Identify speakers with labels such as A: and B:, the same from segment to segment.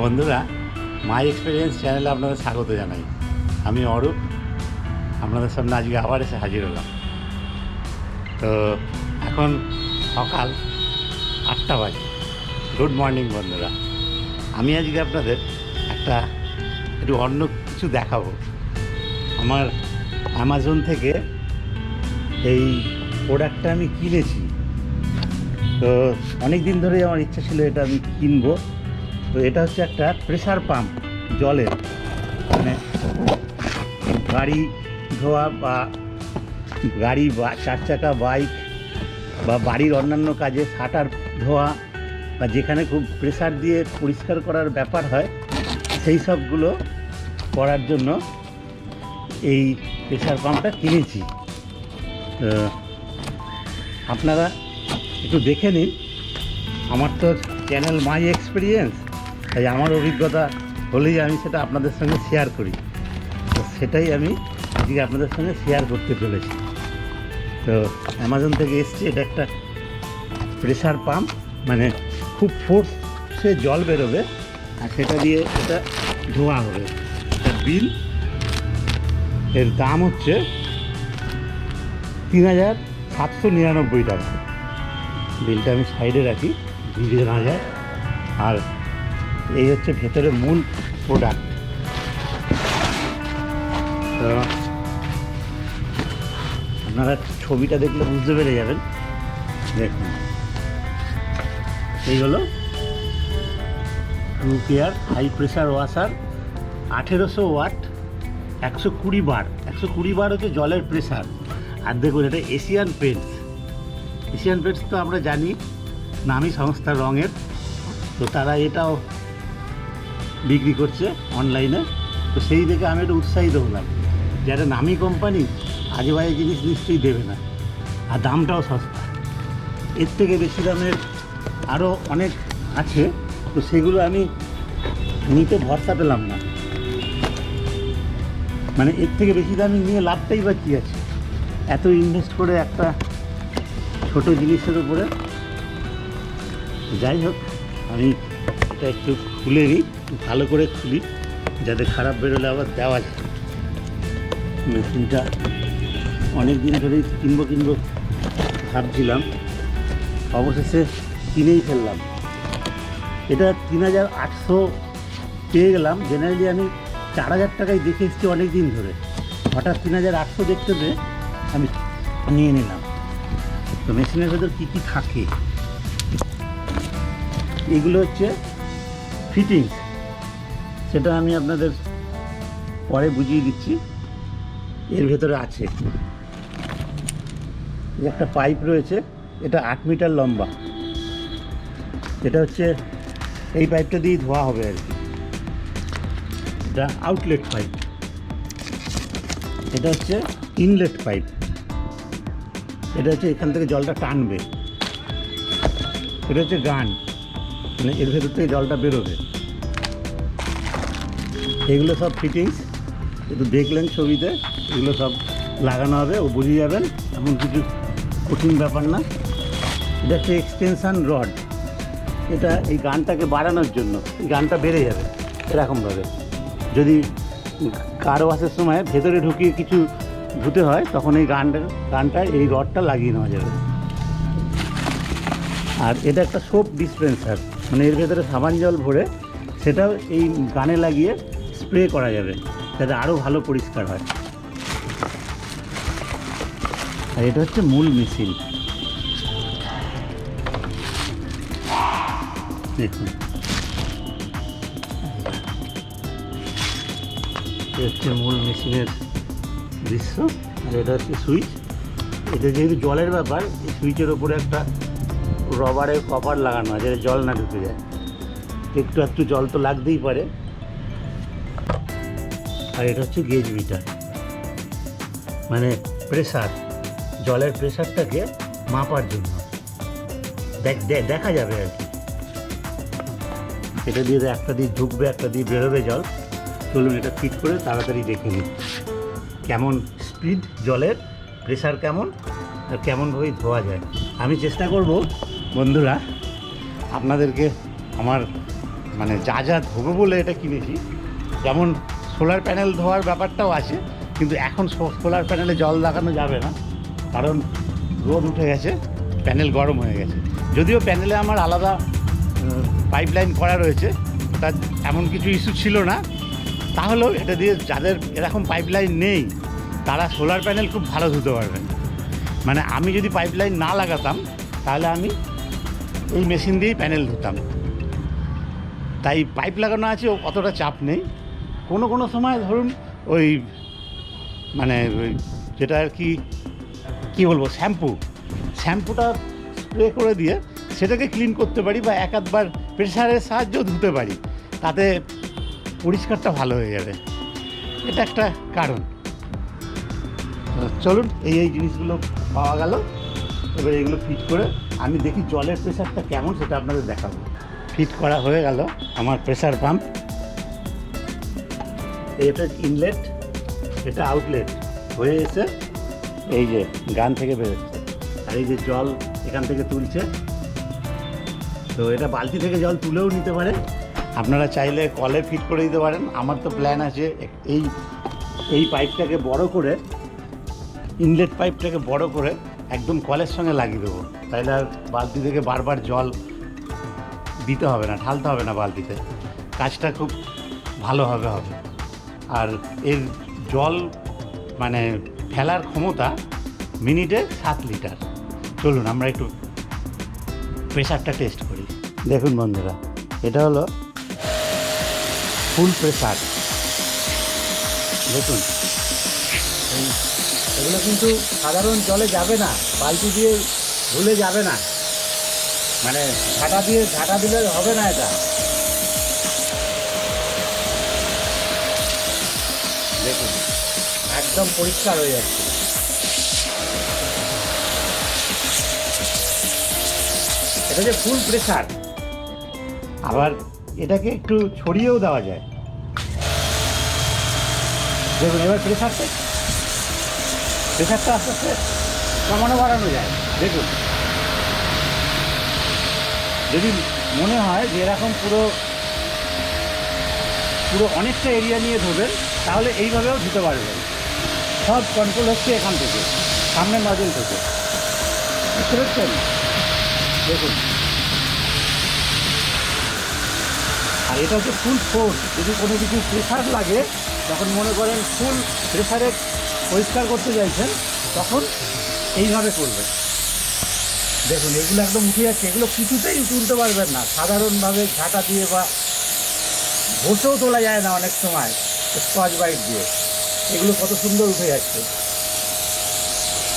A: বন্ধুরা মাই এক্সপিরিয়েন্স চ্যানেলে আপনাদের স্বাগত জানাই। আমি অরূপ, আপনাদের সামনে আজকে আবার এসে হাজির হলাম। তো এখন সকাল আটটা বাজে। গুড মর্নিং বন্ধুরা। আমি আজকে আপনাদের একটা একটু অন্য কিছু দেখাবো। আমার অ্যামাজন থেকে এই প্রোডাক্টটা আমি কিনেছি। তো অনেক দিন ধরেই আমার ইচ্ছা ছিল এটা আমি কিনবো। তো এটা হচ্ছে একটা প্রেশার পাম্প জলের। মানে গাড়ি ধোয়া বা গাড়ি বা চার চাকা বাইক বা বাড়ির অন্যান্য কাজে শাটার ধোয়া বা যেখানে খুব প্রেশার দিয়ে পরিষ্কার করার ব্যাপার হয়, সেই সবগুলো করার জন্য এই প্রেশার পাম্পটা কিনেছি। তো আপনারা একটু দেখে নিন। আমার তো চ্যানেল মাই এক্সপিরিয়েন্স তাই আমার অভিজ্ঞতা হলেই আমি সেটা আপনাদের সঙ্গে শেয়ার করি। তো সেটাই আমি আজকে আপনাদের সঙ্গে শেয়ার করতে চলেছি। তো অ্যামাজন থেকে এসছে, এটা একটা প্রেসার পাম্প মানে খুব ফোর্সে জল বেরোবে আর সেটা দিয়ে এটা ধোয়া হবে। বিল এর দাম হচ্ছে তিন হাজার সাতশো নিরানব্বই টাকা। বিলটা আমি সাইডে রাখি ভিজে না যায়। আর এই হচ্ছে ভেতরে মূল প্রোডাক্ট তো আপনারা ছবিটা দেখলে বুঝতে পেরে যাবেন। দেখুন। এই হলো two care high pressure washer আঠেরোশো ওয়াট, একশো কুড়ি বার। একশো কুড়ি বার হচ্ছে জলের প্রেশার আর দেখুন, এটা এশিয়ান পেন্টস এশিয়ান পেন্টস তো আমরা জানি, নামি সংস্থা রঙের। তো তারা এটাও বিক্রি করছে অনলাইনে, তো সেই দেখে আমি একটু উৎসাহিত হলাম যে একটা নামি কোম্পানি আজে বাজে জিনিস নিশ্চয়ই দেবে না। আর দামটাও সস্তা। এর থেকে বেশি দামের আরও অনেক আছে, তো সেগুলো আমি নিতে ভরসা পেলাম না। মানে এর থেকে বেশি দামি নিয়ে লাভটাই বা কী আছে? এত ইনভেস্ট করে একটা ছোট জিনিসের উপরে। যাই হোক, আমি এটা একটু খুলে নিই, ভালো করে খুলি, যাতে খারাপ বেরোলে আবার দেওয়া যায়। মেশিনটা অনেক দিন ধরেই কিনবো কিনবো ভাবছিলাম, অবশেষে কিনেই ফেললাম। এটা তিন হাজার আটশো পেয়ে গেলাম জেনারেলি আমি চার হাজার টাকায় দেখে এসেছি অনেক দিন ধরে। হঠাৎ তিন হাজার আটশো দেখতে পেয়ে আমি নিয়ে নিলাম। তো মেশিনের ভেতর কী কী থাকে? এগুলো হচ্ছে ফিটিংস সেটা আমি আপনাদের পরে বুঝিয়ে দিচ্ছি। এর ভেতরে আছে। একটা পাইপ রয়েছে, এটা আট মিটার লম্বা। এটা হচ্ছে, এই পাইপটা দিয়ে ধোয়া হবে আর কি। এটা আউটলেট পাইপ এটা হচ্ছে ইনলেট পাইপ এটা হচ্ছে এখান থেকে জলটা টানবে। এটা হচ্ছে গান। মানে এর ভেতর থেকে জলটা বেরোবে। এগুলো সব ফিটিংস একটু দেখলেন ছবিতে, এগুলো সব লাগানো হবে, ও বুঝে যাবেন। এমন কিছু কঠিন ব্যাপার না। এটা হচ্ছে এক্সটেনশান রড এটা এই গানটাকে বাড়ানোর জন্য, এই গানটা বেড়ে যাবে, এরকমভাবে। যদি কার সময় ভেতরে ঢুকিয়ে কিছু ধুতে হয়, তখন এই গানটা গানটা, এই রডটা লাগিয়ে নেওয়া যাবে। আর এটা একটা সোপ ডিসপেন্সার মানে এর ভেতরে সাবান জল ভরে সেটাও এই গানে লাগিয়ে স্প্রে করা যাবে, যাতে আরও ভালো পরিষ্কার হয়। আর এটা হচ্ছে মূল মেশিন। দেখুন। হচ্ছে মূল মেশিনের দৃশ্য, আর এটা হচ্ছে সুইচ। এটা যেহেতু জলের ব্যাপার সুইচের ওপরে একটা রবারের কভার লাগানো আছে জল না ঢুকে যায়। একটু একটু জল তো লাগতেই পারে। আর এটা হচ্ছে গেজ মিটার মানে প্রেশার জলের প্রেশারটাকে মাপার জন্য। দেখ- যাবে আর কি। এটা দিয়ে একটা দিয়ে ঢুকবে, একটা দিয়ে বেরোবে জল। চলুন এটা ফিট করে তাড়াতাড়ি দেখে নিই। কেমন স্পিড জলের প্রেশার কেমন আর কেমনভাবেই ধোয়া যায়। আমি চেষ্টা করব, বন্ধুরা, আপনাদেরকে আমার মানে যা যা ধোবো বলে এটা কিনেছি। যেমন সোলার প্যানেল ধোয়ার ব্যাপারটাও আছে, কিন্তু এখন সোলার প্যানেলে জল লাগানো যাবে না, কারণ রোদ উঠে গেছে, প্যানেল গরম হয়ে গেছে। যদিও প্যানেলে আমার আলাদা পাইপ লাইন করা রয়েছে, তার এমন কিছু ইস্যু ছিল না। তাহলেও এটা দিয়ে যাদের এরকম পাইপ লাইন নেই, তারা সোলার প্যানেল খুব ভালো ধুতে পারবেন। মানে আমি যদি পাইপ লাইন না লাগাতাম, তাহলে আমি এই মেশিন দিয়েই প্যানেল ধুতাম। তাই পাইপ লাগানো আছে, অতটা চাপ নেই। কোনো কোনো সময় ধরুন ওই মানে যেটা আর কি, কী বলব, শ্যাম্পু। শ্যাম্পুটা স্প্রে করে দিয়ে সেটাকে ক্লিন করতে পারি বা এক আধবার প্রেশারের সাহায্যেও ধুতে পারি। তাতে পরিষ্কারটা ভালো হয়ে যাবে। এটা একটা কারণ। চলুন, এই এই জিনিসগুলো পাওয়া গেল। এবার এগুলো ফিট করে আমি দেখি জলের প্রেশারটা কেমন সেটা আপনাদের দেখাবো। ফিট করা হয়ে গেল আমার প্রেশার পাম্প এটা ইনলেট এটা আউটলেট হয়ে এসে এই যে গান থেকে বেরোচ্ছে। আর এই যে জল এখান থেকে তুলছে। তো এটা বালতি থেকে জল তুলেও নিতে পারে। আপনারা চাইলে কলে ফিট করে দিতে পারেন। আমার তো প্ল্যান আছে এই এই পাইপটাকে বড় করে ইনলেট পাইপটাকে বড় করে একদম কলের সঙ্গে লাগিয়ে দেবো। তাইলে আর বালতি থেকে বারবার জল দিতে হবে না, ঢালতে হবে না বালতিতে। কাজটা খুব ভালোভাবে হবে। আর এর জল মানে ফেলার ক্ষমতা মিনিটে সাত লিটার। চলুন, আমরা একটু প্রেশারটা টেস্ট করি। দেখুন বন্ধুরা, এটা হলো ফুল প্রেশার দেখুন। এগুলো কিন্তু সাধারণ জলে যাবে না, বালতি দিয়ে ভুলে যাবে না। মানে ঝাঁটা দিয়ে ঝাঁটা দিলে হবে না এটা। দেখুন। একদম পরিষ্কার হয়ে যাচ্ছে। এটা যে ফুল প্রেশার আবার এটাকে একটু ছড়িয়েও দেওয়া যায়। দেখুন, এবার প্রেশারটা প্রেশারটা আস্তে আস্তে কমানো বাড়ানো যায়। দেখুন। যদি মনে হয় যে এরকম পুরো পুরো অনেকটা এরিয়া নিয়ে ধরবেন তাহলে এইভাবেও ধুতে পারবেন। সব কন্ট্রোল হচ্ছে এখান থেকে, সামনের নজল থেকে। বুঝতে পারছেন? দেখুন। আর এটা হচ্ছে ফুল ফোর্স যদি কোনো কিছু প্রেশার লাগে, যখন মনে করেন ফুল প্রেশারে পরিষ্কার করতে চাইছেন, তখন এইভাবে করবেন। দেখুন, এগুলো একদম উঠে যাচ্ছে, এগুলো কিছুতেই তুলতে পারবেন না। সাধারণভাবে ঝাঁটা দিয়ে বা বসেও তোলা যায় না অনেক সময়। স্কচ বাইট দিয়ে। এগুলো কত সুন্দর উঠে যাচ্ছে।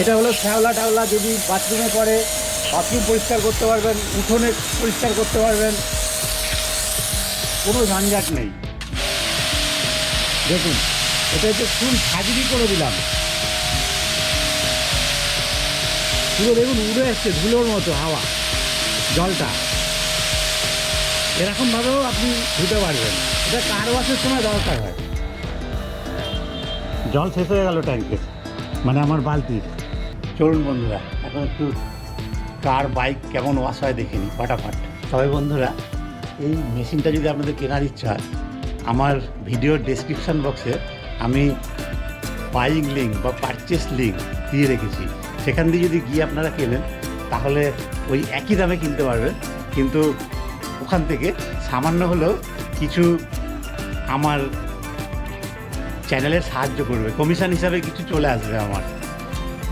A: এটা হলো শ্যাওলা টাওলা, যদি বাথরুমে করে বাথরুম পরিষ্কার করতে পারবেন, উঠোনে পরিষ্কার করতে পারবেন। কোনো ঝঞ্ঝাট নেই। দেখুন, এটা হচ্ছে ফুল সাজিরি করে দিলাম। পুরো দেখুন উড়ে আসছে ধুলোর মতো হাওয়া, জলটা। এরকমভাবেও আপনি ধুতে পারবেন। এটা কার ওয়াশের সময় দরকার হয়। জল শেষ হয়ে গেল ট্যাঙ্কে মানে আমার বালতির চলুন বন্ধুরা, এখন একটু কার বাইক কেমন ওয়াশ হয় দেখিনি ফটাফট। তবে বন্ধুরা, এই মেশিনটা যদি আপনাদের কেনার ইচ্ছা হয়, আমার ভিডিওর ডেসক্রিপশন বক্সে আমি বাইং লিঙ্ক বা পারচেস লিঙ্ক দিয়ে রেখেছি। সেখান দিয়ে যদি গিয়ে আপনারা কেনেন, তাহলে ওই একই দামে কিনতে পারবেন। কিন্তু ওখান থেকে সামান্য হলেও কিছু আমার চ্যানেলের সাহায্য করবে। কমিশন হিসাবে কিছু চলে আসবে আমার।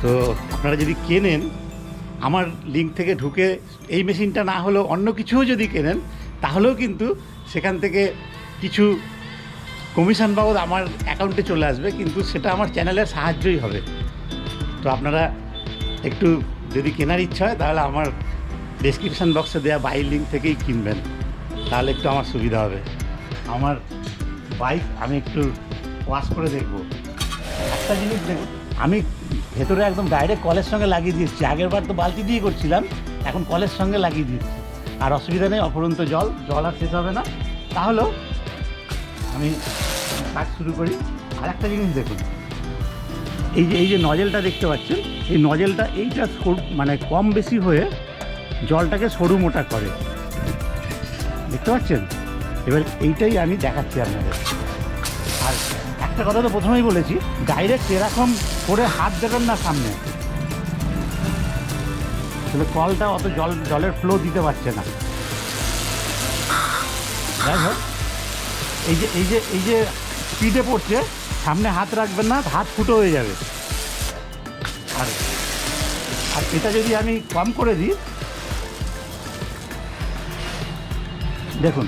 A: তো আপনারা যদি কেনেন, আমার লিঙ্ক থেকে ঢুকে এই মেশিনটা না হলেও অন্য কিছুও যদি কেনেন, তাহলেও কিন্তু সেখান থেকে কিছু কমিশন বাবদ আমার অ্যাকাউন্টে চলে আসবে, কিন্তু সেটা আমার চ্যানেলের সাহায্যই হবে। তো আপনারা একটু যদি কেনার ইচ্ছা হয়, তাহলে আমার ডেসক্রিপশান বক্সে দেওয়া বাই লিঙ্ক থেকেই কিনবেন। তাহলে একটু আমার সুবিধা হবে। আমার বাইক আমি একটু ওয়াশ করে দেখব। একটা জিনিস দেখুন আমি ভেতরে একদম ডাইরেক্ট কলের সঙ্গে লাগিয়ে দিচ্ছি আগের বার তো বালতি দিয়ে করছিলাম, এখন কলের সঙ্গে লাগিয়ে দিয়েছি। আর অসুবিধা নেই অপরন্ত জল জল আর শেষ হবে না। তাহলেও আমি কাজ শুরু করি। আর একটা জিনিস দেখুন, এই যে এই যে নজেলটা দেখতে পাচ্ছেন, এই নজেলটা এইটা মানে কম বেশি হয়ে জলটাকে সরু মোটা করে। দেখতে পাচ্ছেন? এবার এইটাই আমি দেখাচ্ছি আপনাদের। একটা কথা তো প্রথমেই বলেছি ডাইরেক্ট এরকম করে হাত দেবেন না সামনে। তাহলে কলটা অত জল, জলের ফ্লো দিতে পারছে না। যাই হোক, এই যে এই যে এই যে স্পিডে পড়ছে, সামনে হাত রাখবেন না, হাত ফুটো হয়ে যাবে। আর আর এটা যদি আমি কম করে দিই, দেখুন,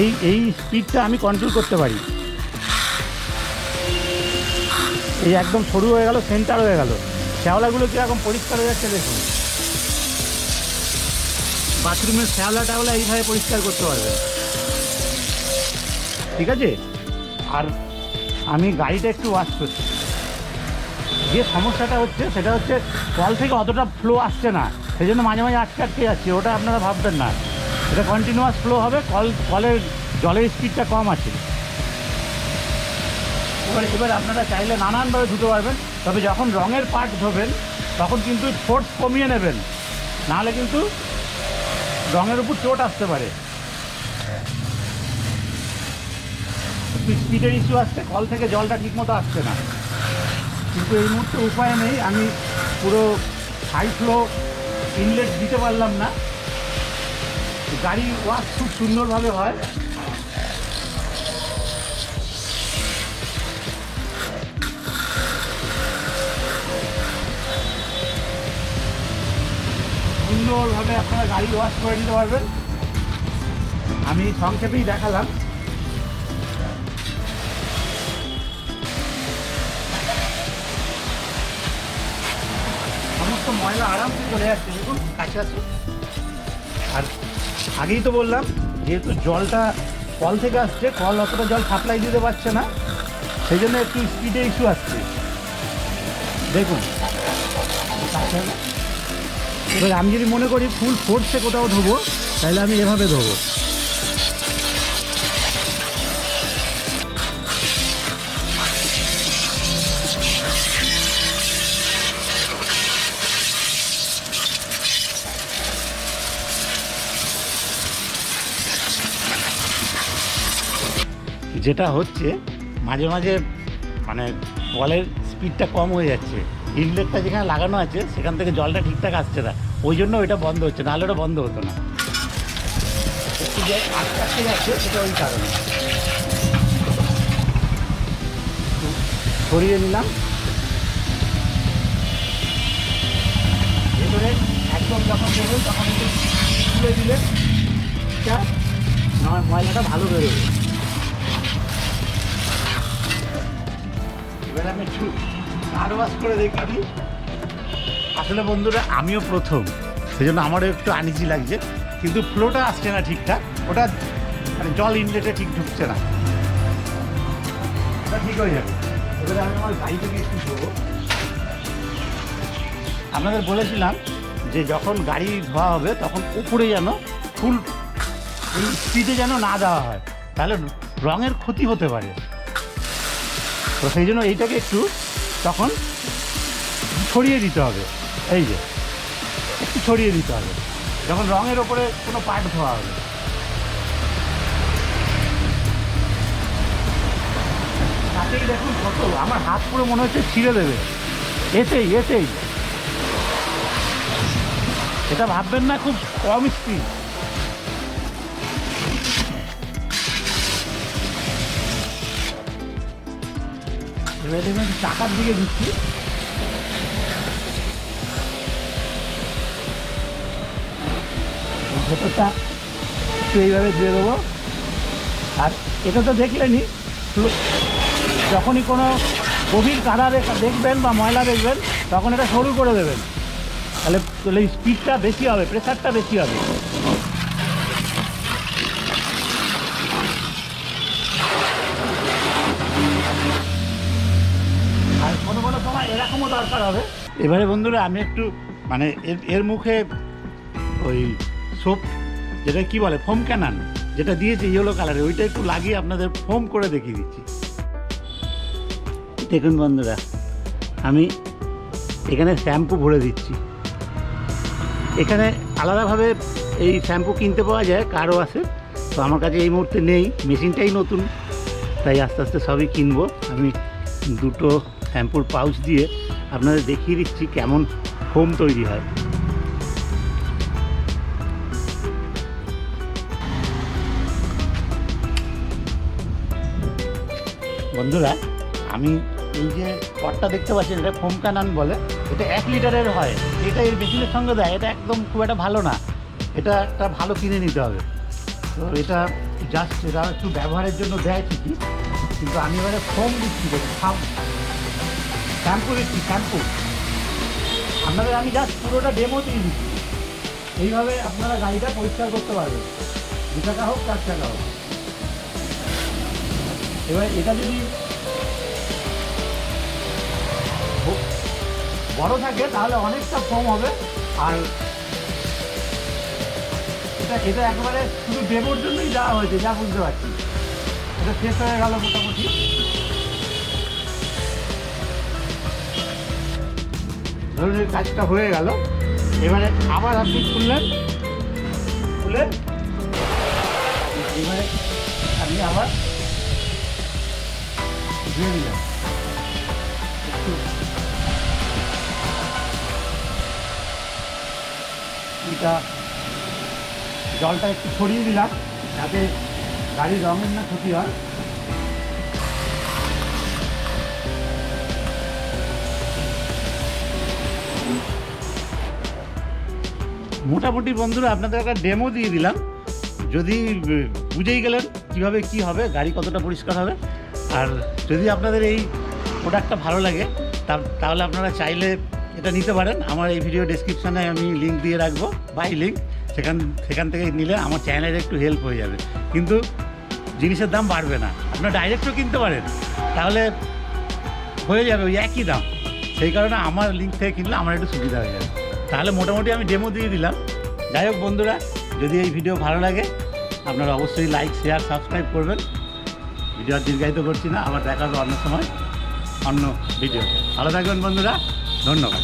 A: এই এই স্পিডটা আমি কন্ট্রোল করতে পারি। এই একদম সরু হয়ে গেল সেন্টার হয়ে গেল। শ্যাওলাগুলো কীরকম পরিষ্কার হয়ে যাচ্ছে দেখুন। বাথরুমের শ্যাওলা টাওলা এইভাবে পরিষ্কার করতে পারবেন ঠিক আছে? আর আমি গাড়িটা একটু ওয়াশ করছি। যে সমস্যাটা হচ্ছে, সেটা হচ্ছে কল থেকে অতটা ফ্লো আসছে না। সেই জন্য মাঝে মাঝে আটকে আটকে যাচ্ছে, ওটা আপনারা ভাববেন না। এটা কন্টিনিউয়াস ফ্লো হবে কল কলের জলের স্পিডটা কম আছে। এবার এবার আপনারা চাইলে নানানভাবে ধুতে পারবেন, তবে যখন রঙের পার্ট ধোবেন, তখন কিন্তু ফোর্স কমিয়ে নেবেন। নাহলে কিন্তু রঙের উপর চোট আসতে পারে। স্পিডের ইস্যু আসছে, কল থেকে জলটা ঠিকমতো আসছে না। কিন্তু এই মুহূর্তে উপায় নেই, আমি পুরো হাই ফ্লো ইনলেট দিতে পারলাম না। গাড়ি ওয়াশ খুব সুন্দরভাবে হয়। সুন্দরভাবে আপনারা গাড়ি ওয়াশ করে নিতে পারবেন। আমি সংক্ষেপেই দেখালাম। সমস্ত ময়লা আরামসে চলে যাচ্ছে দেখুন, কাছে আছে। আর আগেই তো বললাম, যেহেতু জলটা কল থেকে আসছে, কল অতটা জল সাপ্লাই দিতে পারছে না সেই জন্য একটু স্পিডে ইস্যু আসছে। দেখুন। এবার আমি যদি মনে করি ফুল ফোর্সে কোথাও ধোবো, তাহলে আমি এভাবে ধোবো। যেটা হচ্ছে, মাঝে মাঝে মানে কলের স্পিডটা কম হয়ে যাচ্ছে। ইনলেটটা যেখানে লাগানো আছে, সেখান থেকে জলটা ঠিকঠাক আসছে না। ওই জন্য ওইটা বন্ধ হচ্ছে, নাহলে ওটা বন্ধ হতো না। একটু যে আটকে আটকে যাচ্ছে, সেটা ওই কারণে। সরিয়ে নিলাম। ভেতরে একদম যখন দেবেন তখন একটু তুলে দিলে আমার ময়লাটা ভালো বেরোবে। এবার আমি কার ওয়াশ করে দেখি দিই। আসলে বন্ধুরা, আমিও প্রথম। সেই জন্য আমারও একটু আনিজি লাগছে। কিন্তু ফ্লোটা আসছে না ঠিকঠাক। ওটা মানে জল ইনলেটে ঠিক ঢুকছে না। ওটা ঠিক হয়ে যাবে। এবারে আমি আমার গাড়িটাকে একটু আপনাদের বলেছিলাম যে যখন গাড়ি ধোয়া হবে, তখন উপরে যেন ফুল স্পিডে যেন না দেওয়া হয়। তাহলে রঙের ক্ষতি হতে পারে। তো সেই জন্য এইটাকে একটু তখন ছড়িয়ে দিতে হবে। এই যে, একটু ছড়িয়ে দিতে হবে। যখন রঙের ওপরে কোনো পার্ট ধোয়া হবে। তাতেই দেখুন কত, আমার হাত পুরো মনে হচ্ছে ছিঁড়ে দেবে। এতেই এতেই। এটা ভাববেন না, খুব কম স্পিড টাকার দিকে দিচ্ছি ভেতরটা একটু এইভাবে দিয়ে দেবো। আর এটা তো দেখলেনি যখনই কোনো গভীর কাদা দেখবেন বা ময়লা দেখবেন, তখন এটা সরু করে দেবেন। তাহলে তাহলে স্পিডটা বেশি হবে প্রেশারটা বেশি হবে আর কোনো কোনো সময় এরকমও দরকার হবে। এবারে বন্ধুরা, আমি একটু মানে এর এর মুখে ওই সোপ যেটা কি বলে ফোম ক্যানান যেটা দিয়েছে ইয়েলো কালারে ওইটা একটু লাগিয়ে আপনাদের ফোম করে দেখিয়ে দিচ্ছি। দেখুন বন্ধুরা, আমি এখানে শ্যাম্পু ভরে দিচ্ছি। এখানে আলাদাভাবে এই শ্যাম্পু কিনতে পাওয়া যায়, কারও আছে। তো আমার কাছে এই মুহূর্তে নেই, মেশিনটাই নতুন, তাই আস্তে আস্তে সবই কিনবো। আমি দুটো শ্যাম্পুর পাউচ দিয়ে আপনাদের দেখিয়ে দিচ্ছি কেমন ফোম তৈরি হয়। বন্ধুরা, আমি এই যে পটটা দেখতে পাচ্ছেন, এটা ফোম কানান বলে। এটা এক লিটারের হয়। এটা এর মেশিনের সঙ্গে দেয়, এটা একদম খুব একটা ভালো না। এটা একটা ভালো কিনে নিতে হবে। তো এটা জাস্ট এটা একটু ব্যবহারের জন্য দেয় ঠিকই, কিন্তু আমি এবারে ফোম দিচ্ছি দেখুন শ্যাম্পু দিচ্ছি শ্যাম্পু আপনাদের আমি জাস্ট পুরোটা ডেমো দিয়ে দিচ্ছি। এইভাবে আপনারা গাড়িটা পরিষ্কার করতে পারবেন। দু টাকা হোক, চার টাকা হোক। এবার এটা যদি বড় থাকে, তাহলে অনেকটা কম হবে। আর এটা এটা একেবারে শুধু ডেমোর জন্যই দেওয়া হয়েছে, যা বুঝতে পারছি। এটা শেষ হয়ে গেল মোটামুটি। ধরুন এই কাজটা হয়ে গেল। এবারে আবার আপনি খুললেন। খুলে এবারে আপনি আবার ধুয়ে দিলেন। একটু এটা জলটা একটু ছড়িয়ে দিলাম, যাতে গাড়ির রঙের না ক্ষতি হয়। মোটামুটি বন্ধুরা, আপনাদের একটা ডেমো দিয়ে দিলাম। যদি বুঝেই গেলেন কীভাবে কি হবে, গাড়ি কতটা পরিষ্কার হবে। আর যদি আপনাদের এই প্রোডাক্টটা ভালো লাগে তাহলে আপনারা চাইলে এটা নিতে পারেন। আমার এই ভিডিও ডেসক্রিপশানে আমি লিঙ্ক দিয়ে রাখব বাই লিঙ্ক সেখান সেখান থেকে নিলে আমার চ্যানেলের একটু হেল্প হয়ে যাবে। কিন্তু জিনিসের দাম বাড়বে না। আপনারা ডাইরেক্টও কিনতে পারেন। তাহলে হয়ে যাবে ওই একই দাম। সেই কারণে আমার লিঙ্ক থেকে কিনলে আমার একটু সুবিধা হয়ে যাবে। তাহলে মোটামুটি আমি ডেমো দিয়ে দিলাম। যাই হোক বন্ধুরা, যদি এই ভিডিও ভালো লাগে, আপনারা অবশ্যই লাইক শেয়ার সাবস্ক্রাইব করবেন। ভিডিও আর দীর্ঘায়িত করছি না, আবার দেখা হবে অন্য সময়, অন্য ভিডিও ভালো থাকবেন বন্ধুরা, ধন্যবাদ।